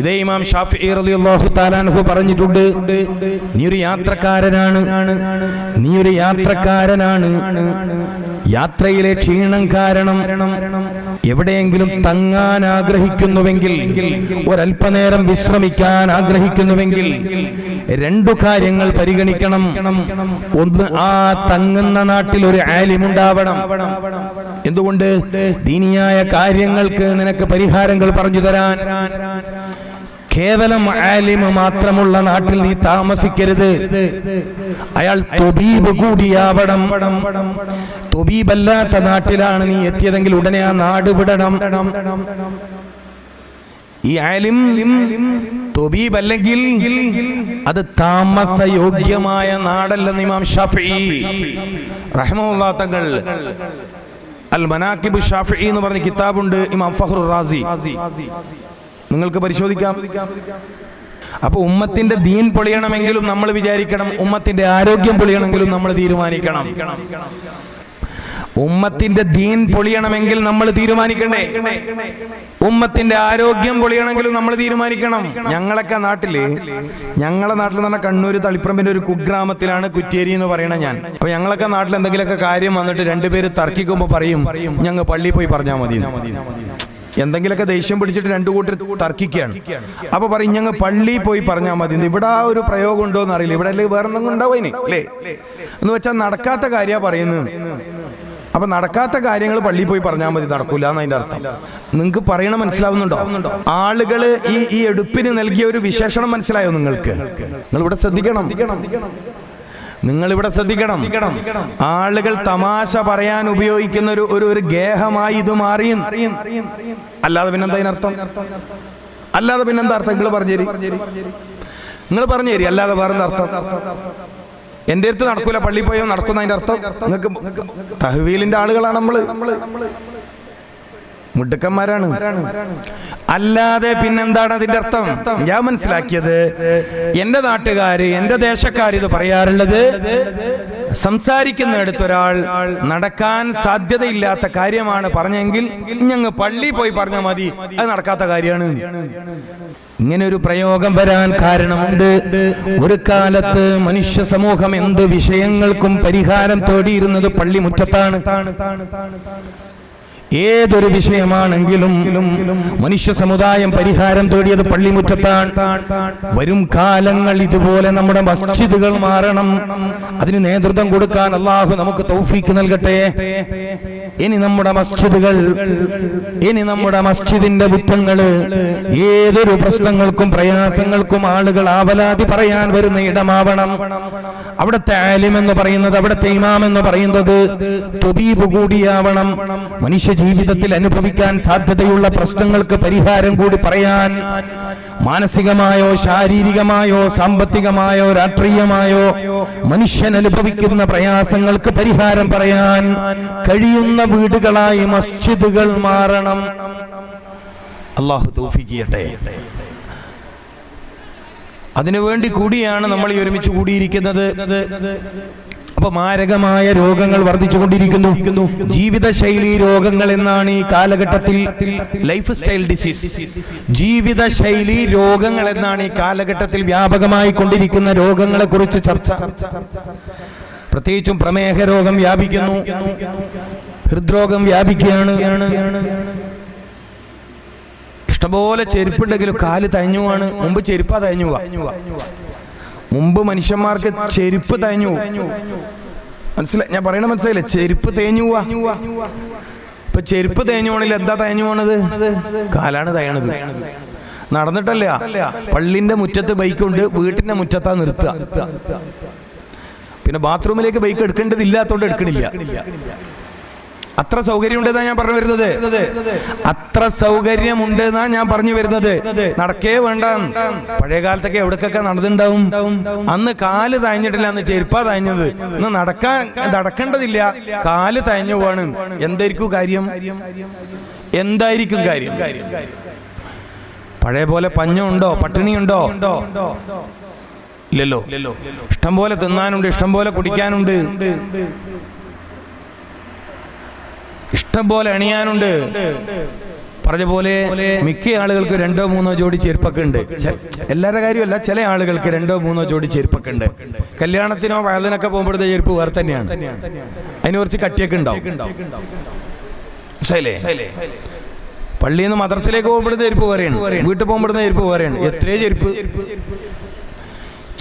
ഇതേ ഇമാം ഷാഫി റളിയല്ലാഹു താലാൻഹു പറഞ്ഞിട്ടുണ്ട് നീ ഒരു യാത്രക്കാരനാണ്. നീ ഒരു യാത്രക്കാരനാണ്. യാത്രയിലെ ക്ഷീണം കാരണം എവിടെയെങ്കിലും തങ്ങാൻ ആഗ്രഹിക്കുന്നുവെങ്കിൽ ഒരല്പനേരം വിശ്രമിക്കാൻ ആഗ്രഹിക്കുന്നുവെങ്കിൽ രണ്ടു കാര്യങ്ങൾ പരിഗണിക്കണം. ഒന്ന് ആ തങ്ങുന്ന നാട്ടിൽ ഒരു ആലിമുണ്ടാവണം എന്തുകൊണ്ട്? ദീനിയായ കാര്യങ്ങൾക്ക് നിനക്ക് പരിഹാരങ്ങൾ പറഞ്ഞു തരാൻ. കേവലം ആലിമ് മാത്രമുള്ള നാട്ടിൽ നീ താമസിക്കരുത്. അയാൾ തൊബീബ് കൂടിയാവണം. തൊബീബല്ലാത്ത നാട്ടിലാണ് നീ എത്തിയതെങ്കിൽ ഉടനെ ആ നാട് വിടണം. ഈ ആലിം തൊബീബ് അല്ലെങ്കിൽ അത് താമസയോഗ്യമായ നാടല്ലെന്ന് ഇമാം ഷാഫി. റഹ്മുല്ലാ തങ്ങൾ അൽ മനാക്കിബ് ഷാഫി എന്ന് പറഞ്ഞ കിതാബുണ്ട് ഇമാം ഫഹ്റു റാസി. നിങ്ങൾക്ക് പരിശോധിക്കാം. അപ്പൊ ഉമ്മത്തിന്റെ ദീൻ പൊളിയണമെങ്കിലും നമ്മൾ വിചാരിക്കണം ഉമ്മത്തിന്റെ ആരോഗ്യം പൊളിയണമെങ്കിലും നമ്മൾ തീരുമാനിക്കണം. ഉമ്മത്തിന്റെ ദീൻ പൊളിയണമെങ്കിൽ നമ്മൾ തീരുമാനിക്കണ്ടേ? ഉമ്മത്തിന്റെ ആരോഗ്യം പൊളിയണമെങ്കിലും നമ്മൾ തീരുമാനിക്കണം. ഞങ്ങളൊക്കെ നാട്ടിൽ ഞങ്ങളെ നാട്ടിൽ തന്നെ കണ്ണൂർ തളിപ്പറമ്പിന്റെ ഒരു കുഗ്രാമത്തിലാണ് കുറ്റേരി എന്ന് പറയണ ഞാൻ. അപ്പൊ ഞങ്ങളൊക്കെ നാട്ടിൽ എന്തെങ്കിലുമൊക്കെ കാര്യം വന്നിട്ട് രണ്ടുപേര് തർക്കിക്കുമ്പോ പറയും ഞങ്ങൾ പള്ളിയിൽ പോയി പറഞ്ഞാൽ മതി എന്തെങ്കിലുമൊക്കെ ദേഷ്യം പിടിച്ചിട്ട് രണ്ടു കൂട്ടർ തർക്കിക്കുകയാണ്. അപ്പൊ പറയും ഞങ്ങൾ പള്ളിയിൽ പോയി പറഞ്ഞാൽ മതി. ഇവിടെ ആ ഒരു പ്രയോഗം ഉണ്ടോ എന്ന് അറിയില്ല. ഇവിടെ അല്ലെങ്കിൽ വേറെ എന്തെങ്കിലും ഉണ്ടാവും അല്ലേ എന്ന് വെച്ചാൽ നടക്കാത്ത കാര്യമാണ് പറയുന്നത്. അപ്പൊ നടക്കാത്ത കാര്യങ്ങൾ പള്ളിയിൽ പോയി പറഞ്ഞാൽ മതി. നടക്കൂല എന്ന് അതിന്റെ അർത്ഥം. നിങ്ങൾക്ക് പറയണ മനസ്സിലാവുന്നുണ്ടോ? ആളുകൾ ഈ ഈ എടുപ്പിന് നൽകിയ ഒരു വിശേഷണം മനസ്സിലായോ നിങ്ങൾക്ക്? നിങ്ങൾ ഇവിടെ ശ്രദ്ധിക്കണം. നിങ്ങൾ ഇവിടെ ശ്രദ്ധിക്കണം. ആളുകൾ തമാശ പറയാൻ ഉപയോഗിക്കുന്ന ഒരു ഒരു ഒരു ഗേഹമായി ഇത് മാറി അല്ലാതെ പിന്നെന്താ അതിനർത്ഥം അല്ലാതെ പിന്നെന്താ അർത്ഥം? നിങ്ങൾ പറഞ്ഞേരി. നിങ്ങൾ പറഞ്ഞേരി അല്ലാതെ വേറെ അർത്ഥം? എന്റെ അടുത്ത് നടക്കൂല പള്ളി പോയോ നടക്കുന്ന അതിന്റെ അർത്ഥം? നിങ്ങൾക്ക് തഹവീലിന്റെ ആളുകളാണ് നമ്മൾ. മുടുക്കന്മാരാണ്. അല്ലാതെ പിന്നെന്താണ് അതിന്റെ അർത്ഥം? ഞാൻ മനസ്സിലാക്കിയത് എന്റെ നാട്ടുകാര് എന്റെ ദേശക്കാർ ഇത് പറയാറുള്ളത് സംസാരിക്കുന്നിടത്ത് ഒരാൾ നടക്കാൻ സാധ്യതയില്ലാത്ത കാര്യമാണ് പറഞ്ഞെങ്കിൽ ഞങ്ങൾ പള്ളി പോയി പറഞ്ഞാൽ മതി. അത് നടക്കാത്ത കാര്യമാണ്. ഇങ്ങനെ ഒരു പ്രയോഗം വരാൻ കാരണമുണ്ട്. ഒരു കാലത്ത് മനുഷ്യ സമൂഹം എന്ത് വിഷയങ്ങൾക്കും പരിഹാരം തേടിയിരുന്നത് പള്ളിമുറ്റത്താണ് ഏതൊരു വിഷയമാണെങ്കിലും മനുഷ്യ സമുദായം പരിഹാരം തേടിയത് പള്ളിമുറ്റത്താണ്. വരും കാലങ്ങൾ ഇതുപോലെ നമ്മുടെ മസ്ജിദുകൾ മാറണം. അതിന് നേതൃത്വം കൊടുക്കാൻ അള്ളാഹു നമുക്ക് തൗഫീക്ക് നൽകട്ടെ. ഇനി നമ്മുടെ മസ്ജിദുകൾ ഇനി നമ്മുടെ മസ്ജിദിന്റെ ബുദ്ധങ്ങൾ ഏതൊരു പ്രശ്നങ്ങൾക്കും പ്രയാസങ്ങൾക്കും ആളുകൾ ആവലാതി പറയാൻ വരുന്ന ഇടമാവണം. അവിടുത്തെ ആലിം എന്ന് പറയുന്നത് അവിടുത്തെ ഇമാം എന്ന് പറയുന്നത് തൊബീബ് കൂടിയാവണം. മനുഷ്യ ജീവിതത്തിൽ അനുഭവിക്കാൻ സാധ്യതയുള്ള പ്രശ്നങ്ങൾക്ക് പരിഹാരം കൂടി പറയാൻ മാനസികമായോ ശാരീരികമായോ സാമ്പത്തികമായോ രാഷ്ട്രീയമായോ മനുഷ്യൻ അനുഭവിക്കുന്ന പ്രയാസങ്ങൾക്ക് പരിഹാരം പറയാൻ കഴിയുന്ന വീടുകളായി മസ്ജിദുകൾ മാറണം. അള്ളാഹു തൗഫീഖിയട്ടെ. അതിനുവേണ്ടി കൂടിയാണ് നമ്മൾ ഈ ഒരുമിച്ച് കൂടിയിരിക്കുന്നത്. അപ്പൊ മാരകമായ രോഗങ്ങൾ വർദ്ധിച്ചുകൊണ്ടിരിക്കുന്നു. ജീവിതശൈലി രോഗങ്ങൾ എന്നാണ് ഈ കാലഘട്ടത്തിൽ ലൈഫ് സ്റ്റൈൽ ഡിസീസ് ജീവിതശൈലി രോഗങ്ങൾ എന്നാണ് ഈ കാലഘട്ടത്തിൽ വ്യാപകമായി കൊണ്ടിരിക്കുന്ന രോഗങ്ങളെ കുറിച്ച് ചർച്ച. പ്രത്യേകിച്ചും പ്രമേഹ രോഗം വ്യാപിക്കുന്നു. ഹൃദ്രോഗം വ്യാപിക്കുകയാണ്. ഇഷ്ടപോലെ ചെരുപ്പുണ്ടെങ്കിലും കാൽ തഞ്ഞുവാണ് മുമ്പ് ചെരുപ്പാ തയഞ്ഞുക മുമ്പ് മനുഷ്യന്മാർക്ക് ചെരുപ്പ് തേഞ്ഞു. മനസ്സിലായി? ഞാൻ പറയണ മനസ്സിലായില്ലേ? ചെരുപ്പ് തേഞ്ഞു ഇപ്പൊ ചെരുപ്പ് തേഞ്ഞു പോണില്ല എന്താ തേഞ്ഞു പോണത്? കാലാണ് തയണത്. നടന്നിട്ടല്ല. പള്ളിന്റെ മുറ്റത്ത് ബൈക്കുണ്ട് വീട്ടിന്റെ മുറ്റത്താ നിർത്തുക. പിന്നെ ബാത്റൂമിലേക്ക് ബൈക്ക് എടുക്കേണ്ടതില്ലാത്തോണ്ട് എടുക്കണില്ല. അത്ര സൗകര്യമുണ്ടെന്നാ ഞാൻ പറഞ്ഞു വരുന്നത്. അത്ര സൗകര്യമുണ്ട് എന്നാ ഞാൻ പറഞ്ഞു വരുന്നത്. നടക്കേ വേണ്ട. പഴയ കാലത്തൊക്കെ എവിടേക്കൊക്കെ നടന്നിണ്ടാവും അന്ന് കാൽ തയഞ്ഞിട്ടില്ല അന്ന് ചെരുപ്പാ തയഞ്ഞത് ഇന്ന് നടക്കാൻ നടക്കേണ്ടതില്ല. കാൽ തയഞ്ഞു പോവാണ്. എന്തായിരിക്കും കാര്യം? എന്തായിരിക്കും കാര്യം? പഴയ പോലെ പഞ്ഞുണ്ടോ പട്ടിണിയുണ്ടോ ഇല്ലല്ലോ. ഇഷ്ടം പോലെ തിന്നാനുണ്ട് ഇഷ്ടം പോലെ കുടിക്കാനുണ്ട്. ഇഷ്ടം പോലെ അണിയാനുണ്ട്. പറഞ്ഞ പോലെ മിക്ക ആളുകൾക്ക് രണ്ടോ മൂന്നോ ജോഡി ചെരുപ്പൊക്കെ ഉണ്ട് എല്ലാവരുടെ കാര്യമല്ല ചില ആളുകൾക്ക് രണ്ടോ മൂന്നോ ജോഡി ചെരുപ്പൊക്കെ ഉണ്ട് കല്യാണത്തിനോ വയലിനൊക്കെ പോകുമ്പോഴത്തെ ചെരുപ്പ് വേറെ തന്നെയാണ്. അതിന് കുറച്ച് കട്ടിയൊക്കെ ഉണ്ടാവും. പള്ളിയിൽ നിന്ന് മദ്രസയിലേക്ക് പോകുമ്പോഴത്തെ ചെരുപ്പ് വേറെയാണ്. വീട്ടിൽ പോകുമ്പോഴത്തെ ചെരുപ്പ് വേറെയാണ്. എത്രയോ ചെരുപ്പ്.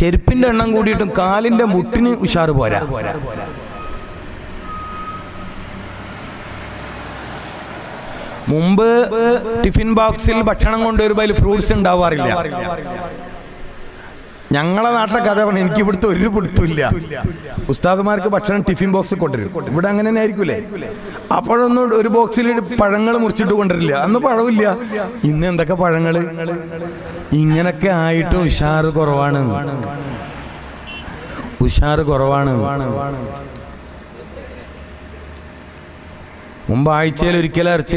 ചെരുപ്പിന്റെ എണ്ണം കൂടിയിട്ടും കാലിന്റെ മുട്ടിന് ഉഷാറ് പോരാ. മുമ്പ് ടിഫിൻ ബോക്സിൽ ഭക്ഷണം കൊണ്ടുവരുമ്പോൾ അതിൽ ഫ്രൂട്ട്സ് ഉണ്ടാവാറില്ല. ഞങ്ങളെ നാട്ടിലെ കഥ പറഞ്ഞു എനിക്ക് ഇവിടുത്തെ ഒരു പിടുത്തില്ല ഉസ്താദുമാർക്ക് ഭക്ഷണം ടിഫിൻ ബോക്സ് കൊണ്ടുവരും. ഇവിടെ അങ്ങനെ തന്നെ ആയിരിക്കൂലേ? അപ്പോഴൊന്നും ഒരു ബോക്സിൽ പഴങ്ങൾ മുറിച്ചിട്ട് കൊണ്ടുവരില്ല. അന്ന് പഴവില്ല ഇന്ന് എന്തൊക്കെ പഴങ്ങൾ? ഇങ്ങനൊക്കെ ആയിട്ടും ഉഷാറ് കുറവാണ്. ഉഷാറ് കുറവാണ്. മുമ്പ് ആഴ്ചയിൽ ഒരിക്കലും ഇറച്ചി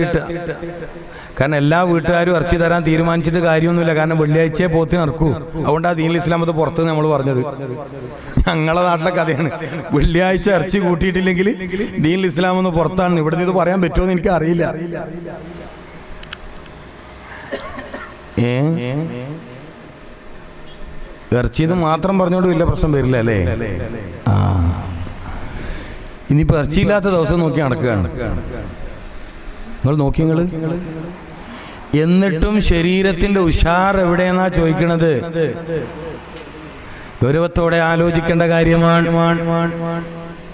കാരണം എല്ലാ വീട്ടുകാരും ഇറച്ചി തരാൻ തീരുമാനിച്ചിട്ട് കാര്യമൊന്നുമില്ല. കാരണം വെള്ളിയാഴ്ചയെ പോത്തി നടക്കൂ. അതുകൊണ്ടാണ് ദീൻ ഇസ്ലാമത്ത് പുറത്ത് നമ്മൾ പറഞ്ഞത്. ഞങ്ങളെ നാട്ടിലെ കഥയാണ്. വെള്ളിയാഴ്ച ഇറച്ചി കൂട്ടിയിട്ടില്ലെങ്കിൽ ദീൻ ഇസ്ലാം ഒന്ന് പുറത്താണ്. ഇവിടെ നിന്ന് ഇത് പറയാൻ പറ്റുമോ എനിക്ക് അറിയില്ല. ഏ? ഇറച്ചി ഇത് മാത്രം പറഞ്ഞോണ്ട് വലിയ പ്രശ്നം വരില്ല അല്ലേ? ആ. ഇനിയിപ്പോ ഇറച്ചിയില്ലാത്ത ദിവസം നോക്കി നടക്കുകയാണ്. നിങ്ങൾ നോക്കി നിങ്ങൾ എന്നിട്ടും ശരീരത്തിന്റെ ഉഷാർ എവിടെയെന്നാ ചോദിക്കണത്? ഗൗരവത്തോടെ ആലോചിക്കേണ്ട കാര്യമാണ്.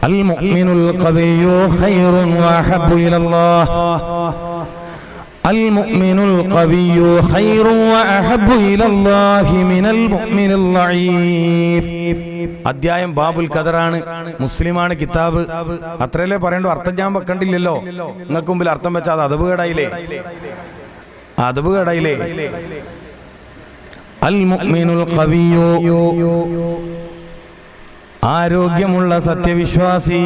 അൽ മുഅ്മിനുൽ ഖവിയു ഖൈറുൻ വഅഹബ്ബു ഇലല്ലാഹ്. അൽ القوي خير ഖൈറുൻ വഅഹബ്ബു الله മിനൽ المؤمن ളഈഫ് അധ്യായം ബാബുൽ ഖദറാണ്. മുസ്ലിമാണ് കിതാബ്. അത്രയല്ലേ പറയണ്ടു? അർത്ഥം ഞാൻ വെക്കണ്ടില്ലല്ലോ. നിങ്ങൾക്ക് മുമ്പിൽ അർത്ഥം വെച്ചാൽ അത് അതവ് കേടായില്ലേ? അതവ് കേടായില്ലേ? അൽ മുഅ്മിനുൽ ഖവിയ്യു ആരോഗ്യമുള്ള സത്യവിശ്വാസി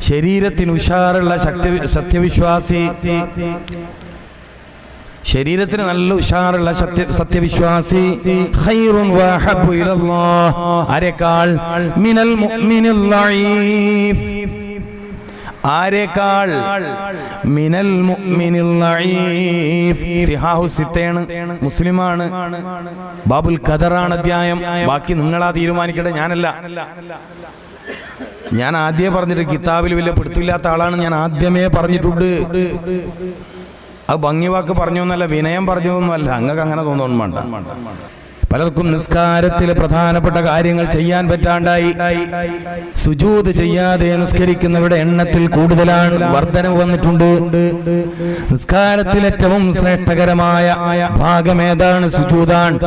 ശരീരത്തിന് ഉഷാറുള്ള ശക്തി സത്യവിശ്വാസി ശരീരത്തിന് നല്ല ഉഷാറുള്ള സത്യ സത്യവിശ്വാസി ആരെക്കാൾ? മിനൽ മുഅ്മിനിൽ ആരെക്കാൾ മിനൽ മുഅ്മിനിൽ ലഈഫ് സിഹാഹു സിത്തയാണ് മുസ്ലിമാണ്. ബാബുൽ ഖദറാണ് അധ്യായം. ബാക്കി നിങ്ങളാ തീരുമാനിക്കട്ടെ. ഞാനല്ല. ഞാൻ ആദ്യമേ പറഞ്ഞിട്ട് കിതാബിൽ വലിയ പിടുത്തില്ലാത്ത ആളാണ്. ഞാൻ ആദ്യമേ പറഞ്ഞിട്ടുണ്ട്. അത് ഭംഗി വാക്ക് പറഞ്ഞു എന്നല്ല വിനയം പറഞ്ഞതൊന്നുമല്ല. അങ്ങക്ക് അങ്ങനെ തോന്നുന്നു പലർക്കും നിസ്കാരത്തിൽ പ്രധാനപ്പെട്ട കാര്യങ്ങൾ ചെയ്യാൻ പറ്റാണ്ടായി. സുജൂത് ചെയ്യാതെ നിസ്കരിക്കുന്നവരുടെ എണ്ണത്തിൽ കൂടുതലാണ് വർധനവ് വന്നിട്ടുണ്ട്. നിസ്കാരത്തിൽ ഏറ്റവും ശ്രേഷ്ഠകരമായ ഭാഗം ഏതാണ്? സുജൂതാണ്.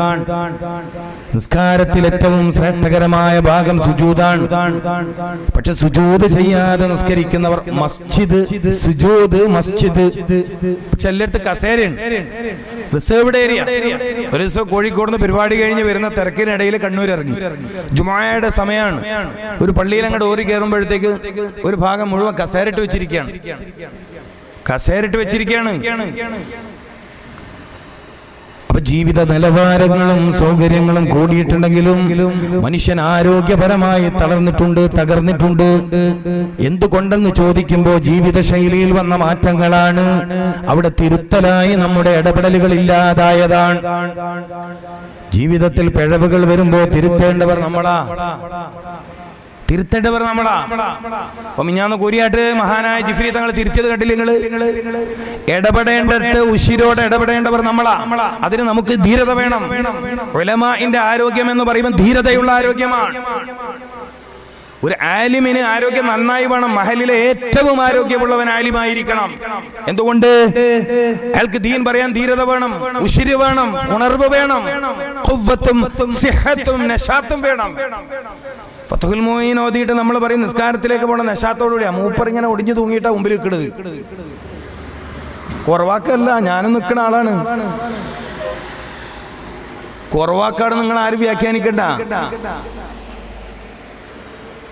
നിസ്കാരത്തിൽ ഏറ്റവും ശ്രേഷ്ഠകരമായ ഭാഗം സുജൂതാണ്. പക്ഷെ സുജൂത് ചെയ്യാതെ നിസ്കരിക്കുന്നവർ മസ്ജിദ് സുജൂത് മസ്ജിദ്. പക്ഷെ എല്ലായിടത്തും കസേരയുണ്ട്. റിസർവ്ഡ് ഏരിയ ഒരു ദിവസം കോഴിക്കോട് നിന്ന് പരിപാടി കഴിഞ്ഞ് വരുന്ന തിരക്കിനിടയിൽ കണ്ണൂർ ഇറങ്ങി. ജുമായയുടെ സമയമാണ്. ഒരു പള്ളിയിൽ അങ്ങോട്ട് ഓറി കയറുമ്പോഴത്തേക്ക് ഒരു ഭാഗം മുഴുവൻ കസേരട്ട് വെച്ചിരിക്കുകയാണ്. കസേരട്ട് വെച്ചിരിക്കുകയാണ്. അപ്പൊ ജീവിത നിലവാരങ്ങളും സൗകര്യങ്ങളും കൂടിയിട്ടുണ്ടെങ്കിലും മനുഷ്യൻ ആരോഗ്യപരമായി തളർന്നിട്ടുണ്ട് തകർന്നിട്ടുണ്ട്. എന്തുകൊണ്ടെന്ന് ചോദിക്കുമ്പോൾ ജീവിതശൈലിയിൽ വന്ന മാറ്റങ്ങളാണ്. അവിടെ തിരുത്തലായി നമ്മുടെ ഇടപെടലുകൾ ഇല്ലാതായതാണ്. ജീവിതത്തിൽ പിഴവുകൾ വരുമ്പോ തിരുത്തേണ്ടവർ നമ്മളാ. തിരുത്തേണ്ടവർ നമ്മളാ. അപ്പൊ മിഞ്ഞാന്ന് കൂരിയാട്ട് മഹാനായ ജിഫ്രി തങ്ങൾ തിരിച്ചത് കണ്ടില്ല നിങ്ങൾ? ഇടപെടേണ്ടത് ഉശിരോടെ ഇടപെടേണ്ടവർ നമ്മളാ. അതിന് നമുക്ക് ധീരത വേണം. ഉലമാന്റെ ആരോഗ്യം എന്ന് പറയുമ്പോൾ ധീരതയുള്ള ആരോഗ്യമാണ്. ഒരു ആലിമിന് ആരോഗ്യം നന്നായി വേണം. മഹലിലെ ഏറ്റവും ആരോഗ്യമുള്ളവൻ ആലിമായിരിക്കണം. എന്തുകൊണ്ട്? അയാൾക്ക് ദീൻ പറയാൻ ധീരത വേണം. ഉശിരി വേണം. ഉണർവ് വേണം. വേണം. ഫത്തുൽ മോയിൻ ഓതിയിട്ട് നമ്മൾ പറയും നിസ്കാരത്തിലേക്ക് പോണ നശാത്തോടുകൂടിയാ. മൂപ്പർ ഇങ്ങനെ ഒടിഞ്ഞു തൂങ്ങിയിട്ടാ മുമ്പിൽ നിൽക്കണത്. കുറവാക്കല്ല ഞാനും നിൽക്കുന്ന ആളാണ്. കുറവാക്കാണ് നിങ്ങൾ ആര് വ്യാഖ്യാനിക്കണ്ട?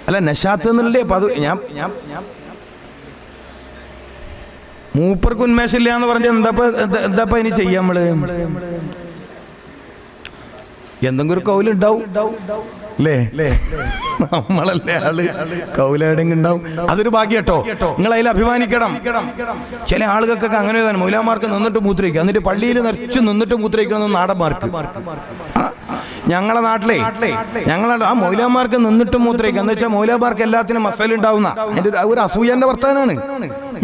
അല്ല നശാത്ത് എന്നല്ലേ ഞാൻ മൂപ്പർക്ക് ഉന്മേഷമില്ല എന്ന് പറഞ്ഞ എന്താ എന്താ ഇനി ചെയ്യാം നമ്മൾ? എന്തെങ്കിലും ഒരു കൗലുണ്ടാവും. അല്ലേ നമ്മളല്ലേ ആൾ? കൗലാടെങ്കിൽ ഉണ്ടാവും. അതൊരു ഭാഗ്യം കേട്ടോ നിങ്ങൾ അതിൽ അഭിമാനിക്കണം. ചില ആളുകൾക്കൊക്കെ അങ്ങനെ തന്നെ മൗലാമാർക്ക് നിന്നിട്ട് മൂത്രയിക്കുക. എന്നിട്ട് പള്ളിയിൽ നിറച്ച് നിന്നിട്ട് മൂത്രയിക്കണം നാടന്മാർക്ക്. ഞങ്ങളെ നാട്ടിലെ ഞങ്ങളുടെ ആ മൗലാമാർക്ക് നിന്നിട്ട് മൂത്രയിക്കുക. എന്ന് വെച്ചാൽ മൗലാമാർക്ക് എല്ലാത്തിനും മസലുണ്ടാവുന്ന അതിന്റെ ഒരു അസൂയന്റെ വർത്താനാണ്.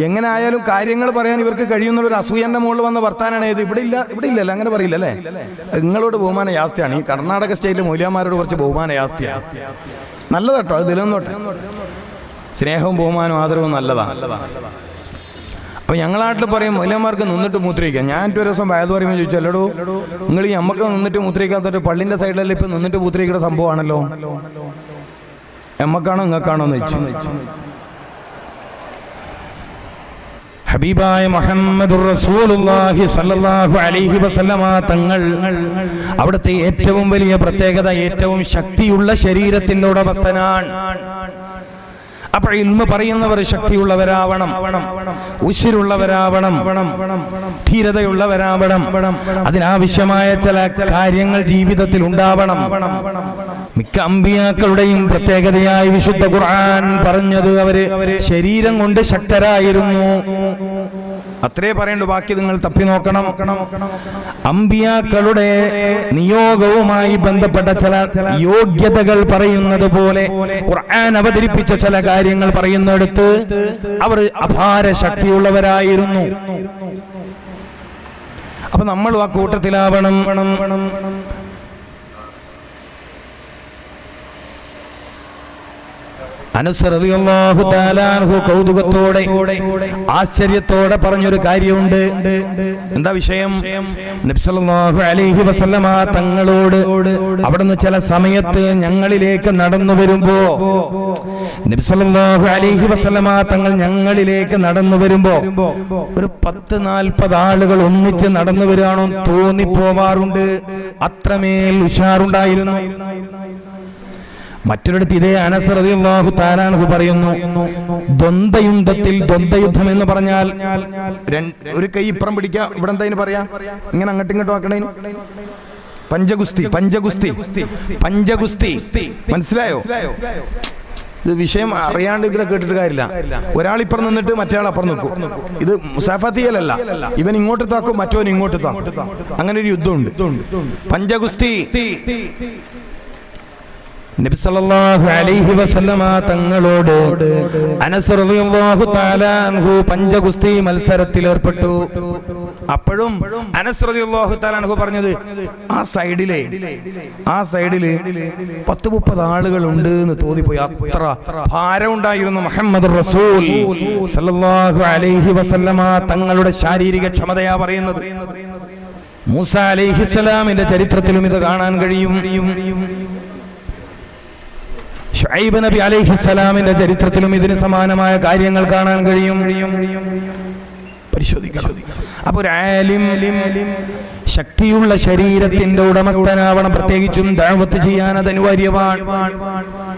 എങ്ങനെ ആയാലും കാര്യങ്ങൾ പറയാൻ ഇവർക്ക് കഴിയുന്ന ഒരു അസൂയന്റെ മുകളിൽ വന്ന വർത്താനാണ് ഇത് ഇവിടെ ഇല്ല ഇവിടെ ഇല്ലല്ലോ? അങ്ങനെ പറയില്ല അല്ലേ നിങ്ങളോട് ബഹുമാന യാസ്തിയാണ് ഈ കർണാടക സ്റ്റേറ്റിലെ മൂല്യന്മാരോട് കുറച്ച് ബഹുമാന യാസ്തിയാണ് നല്ലതാട്ടോ അത് നിലനിന്നോട്ടെ. സ്നേഹവും ബഹുമാനവും ആദരവും നല്ലതാണ്. അപ്പൊ ഞങ്ങളാട്ടിൽ പറയും മൂല്യന്മാർക്ക് നിന്നിട്ട് മൂത്രയിക്കാം. ഞാൻ ഒരു ദിവസം വയത് പറയുമ്പോൾ ചോദിച്ചു അല്ലടോ നിങ്ങൾ ഈ അമ്മയ്ക്ക് നിന്നിട്ട് മൂത്രിക്കാത്തൊരു പള്ളിന്റെ സൈഡിലല്ലേ ഇപ്പൊ നിന്നിട്ട് മൂത്രയിക്കുന്ന സംഭവമാണല്ലോ? എമ്മക്കാണോ നിങ്ങൾക്കാണോ എന്ന് വെച്ചു ഹബീബായ മുഹമ്മദ് അലൈഹി വസല്ലമ തങ്ങൾ അവിടുത്തെ ഏറ്റവും വലിയ പ്രത്യേകത ഏറ്റവും ശക്തിയുള്ള ശരീരത്തിന്റെ ഉടമസ്ഥനാണ്. അപ്പോൾ ഇൽമ പറയുന്നവർ ശക്തിയുള്ളവരാവണം ഉശിരുള്ളവരാവണം ധീരതയുള്ളവരാവണം. അതിനാവശ്യമായ ചില കാര്യങ്ങൾ ജീവിതത്തിൽ ഉണ്ടാവണം. മിക്ക അമ്പിയാക്കളുടെയും പ്രത്യേകതയായി വിശുദ്ധ ഖുർആൻ പറഞ്ഞത് അവർ ശരീരം കൊണ്ട് ശക്തരായിരുന്നു. അത്രേ പറയണ്ടു ബാക്കി നിങ്ങൾ തപ്പി നോക്കണം. അമ്പിയാക്കളുടെ നിയോഗവുമായി ബന്ധപ്പെട്ട ചില യോഗ്യതകൾ പറയുന്നത് പോലെ ഖുർആൻ അവതരിപ്പിച്ച ചില കാര്യങ്ങൾ പറയുന്നിടത്ത് അവർ അപാര ശക്തിയുള്ളവരായിരുന്നു. അപ്പൊ നമ്മളും ആ കൂട്ടത്തിലാവണം. കൗതുകത്തോടെ ആശ്ചര്യത്തോടെ പറഞ്ഞൊരു കാര്യമുണ്ട്. എന്താ വിഷയം? നബ്സല്ലാഹു അലൈഹി വസല്ലമ തങ്ങളോട് അവിടുന്ന് ചില സമയത്ത് ഞങ്ങളിലേക്ക് നടന്നു വരുമ്പോ അലൈഹി വസല്ലമ തങ്ങൾ ഞങ്ങളിലേക്ക് നടന്നു വരുമ്പോ ഒരു പത്ത് നാൽപ്പത് ആളുകൾ ഒന്നിച്ച് നടന്നു വരികയാണോ തോന്നിപ്പോവാറുണ്ട്. അത്രമേൽ ഉഷാറുണ്ടായിരുന്നു. മറ്റൊരിടത്ത് ഇതേ അനസറിയാഹു താരാൻഹു പറയുന്നു ദ്വന്ദ്വയുദ്ധത്തിൽ ദ്വന്ദ്വയുദ്ധം എന്ന് പറഞ്ഞാൽ ഒരു കൈ ഇപ്പുറം പിടിക്കുക ഇവിടെ എന്തായാലും പറയാം? ഇങ്ങനെ അങ്ങോട്ടും ഇങ്ങോട്ടും ആക്കണേ പഞ്ചഗുസ്തി പഞ്ചഗുസ്തി പഞ്ചഗുസ്തി. മനസ്സിലായോ? ഇത് വിഷയം അറിയാണ്ട് ഇതിനെ കേട്ടിട്ട് കാര്യമില്ല. ഒരാൾ ഇപ്പുറം നിന്നിട്ട് മറ്റേ അപ്പുറം നിൽക്കും. ഇത് മുസാഫത്തിയലല്ല. ഇവൻ ഇങ്ങോട്ട് താക്കും മറ്റവൻ ഇങ്ങോട്ട് താക്കും. അങ്ങനെ ഒരു യുദ്ധമുണ്ട്. പഞ്ചഗുസ്തി നബി സല്ലല്ലാഹു അലൈഹി വസല്ലമ തങ്ങളോട് അനസ് റളിയല്ലാഹു തആല അൻഹു പഞ്ചഗുസ്തി മത്സരത്തിൽ ഏർപ്പെട്ടു. അപ്പോഴും അനസ് റളിയല്ലാഹു തആല അൻഹു പറഞ്ഞത് ആ സൈഡിലെ ആ സൈഡിൽ പത്ത് മുപ്പത് ആളുകൾ ഉണ്ട് എന്ന് തോന്നിപ്പോയി. അത്ര ഭാരം ഉണ്ടായിരുന്നു മുഹമ്മദ് റസൂൽ സല്ലല്ലാഹു അലൈഹി വസല്ലമ തങ്ങളുടെ ശാരീരിക ക്ഷമതയാ പറയുന്നത്. മൂസ അലൈഹിസ്സലാമിന്റെ ചരിത്രത്തിലും ഇത് കാണാൻ കഴിയും. ഷുഐബ് നബി അലൈഹി സ്വലാമിന്റെ ചരിത്രത്തിലും ഇതിന് സമാനമായ കാര്യങ്ങൾ കാണാൻ കഴിയും. അപ്പൊ ഒരു ആലിം ശക്തിയുള്ള ശരീരത്തിന്റെ ഉടമസ്ഥനാവണം. പ്രത്യേകിച്ചും ദാവത്ത് ചെയ്യാൻ അത് അനിവാര്യമാണ്.